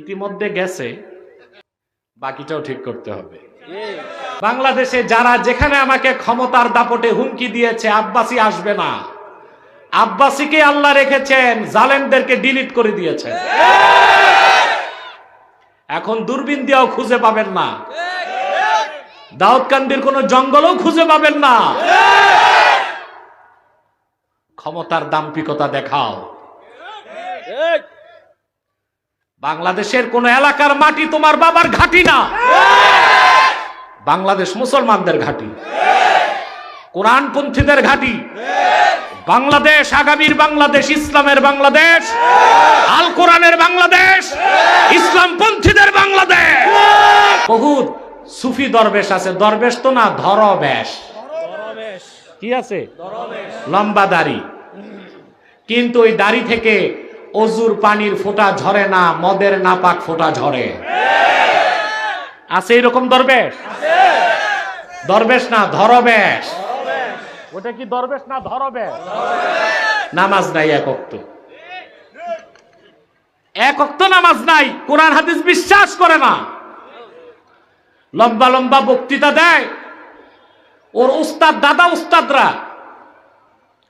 ইতিমধ্যে গেছে বাকিটাও ঠিক করতে হবে। বাংলাদেশে যারা যেখানে আমাকে ক্ষমতার দাপটে হুমকি দিয়েছে আব্বাসি আসবে না। আব্বাসিকে আল্লাহ রেখেছেন জালেমদেরকে ডিলিট করে দিয়েছেন। এখন দূরবীন দিয়েও খুঁজে পাবেন না। দাউদকান্দির কোন জঙ্গলও খুঁজে পাবেন না। ক্ষমতার দাম্পিকতা দেখাও। বাংলাদেশের কোন এলাকার মাটি তোমার বাবার ঘাটি না। বাংলাদেশ মুসলমানদের ঘাটি। কোরআনপন্থীদের ঘাটি। বাংলাদেশ আগামীর বাংলাদেশ ইসলামের বাংলাদেশ আল কোরআনের বাংলাদেশ ইসলামপন্থীদের বাংলাদেশ। বহুত সুফি দরবেশ আছে। দরবেশ তো না ধরবেশ। কি আছে? লম্বা দাড়ি। কিন্তু ওই দাড়ি থেকে অজুর পানির ফোঁটা ঝরে না, মদের নাপাক ফোঁটা ঝরে। আছে এরকম দরবেশ? দরবেশ না, ধরবেশ। ওটা কি দরবেশ না ধরবেশ? নামাজ নাই এক অক্ত। এক অক্ত নামাজ নাই, কোরআন হাদিস বিশ্বাস করে না। লম্বা লম্বা বক্তৃতা দেয়। ওর উস্তাদ, দাদা উস্তাদরা।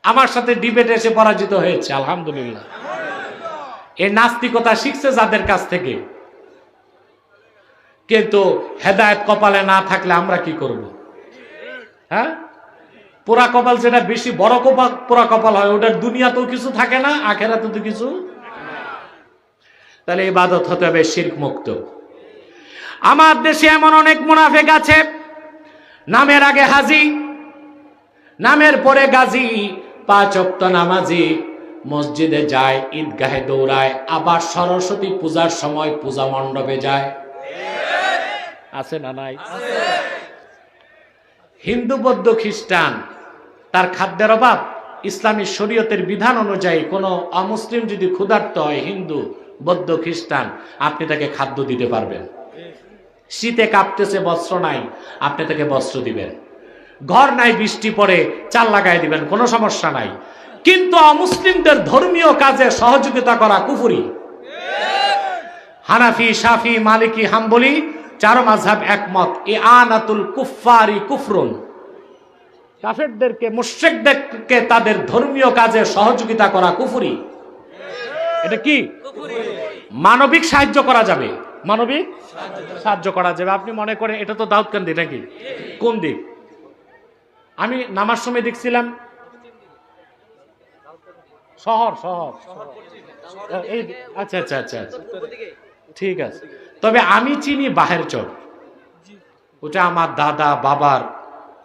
আমার সাথে ডিবেট এসে পরাজিত হয়েছে, আলহামদুলিল্লাহ। এই নাস্তিকতা শিখছে যাদের কাছ থেকে। কিন্তু হেদায়ত কপালে না থাকলে আমরা কি করব? হ্যাঁ? পোড়া কপাল যেটা বেশি বড় কপাল, পোড়া কপাল হয়, ওটার দুনিয়াতেও কিছু থাকে না আখেরাতে তো কিছু তাহলে ইবাদত হতে হবে শির্ক মুক্ত আমার দেশে এমন অনেক মুনাফেক আছে, নামের আগে হাজি, নামের পরে গাজী, পাঁচ নামাজি মসজিদে যায়, ঈদগাহে দৌড়ায়, আবার সরস্বতী পূজার সময় পূজা মণ্ডপে যায়। আছে না নাই? হিন্দু, বৌদ্ধ, খ্রিস্টান, তার খাদ্যের অভাব, ইসলামী শরীয়তের বিধান অনুযায়ী কোনো অমুসলিম যদি ক্ষুধার্ত হয়, হিন্দু, বৌদ্ধ, খ্রিস্টান, আপনি তাকে খাদ্য দিতে পারবেন। শীতে কাঁপতেছে বস্ত্র নাই, আপনি তাকে বস্ত্র দিবেন। ঘর নাই, বৃষ্টি পড়ে, চাল লাগাই দিবেন, কোনো সমস্যা নাই। কিন্তু অমুসলিমদের ধর্মীয় কাজে সহযোগিতা করা কুফুরি। হানাফি, শাফি, মালিকি, হাম্বলি, চার মাঝহাব একমত। এ আনাতুল কুফারি কুফরুন। কাফেরদেরকে, মুশ্রিকদেরকে তাদের ধর্মীয় কাজে সহযোগিতা করা কুফুরি। এটা কি? মানবিক সাহায্য করা যাবে। মানবিক সাহায্য করা যাবে। আপনি মনে করেন এটা তো দাউদকান্দি নাকি? কোন দিক? আমি নামার সময় দেখছিলাম শহর শহর। আচ্ছা আচ্ছা আচ্ছা আচ্ছা। ঠিক আছে। তবে আমি চিনি বাহের চর ওটা আমার দাদা, বাবার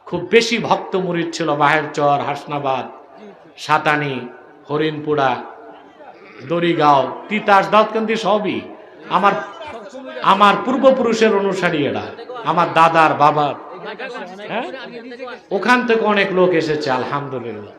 খুব বেশি ভক্ত মুরিদ ছিল, বাহের চর, হাসনাবাদ, সাতানি, হরিণপুরা, দড়িগাঁও, তিতাস, দাউদকান্দি সবই আমার আমার পূর্বপুরুষের অনুসারী এরা। আমার দাদার বাবার। হ্যাঁ? ওখান থেকে অনেক লোক এসেছে, আলহামদুলিল্লাহ।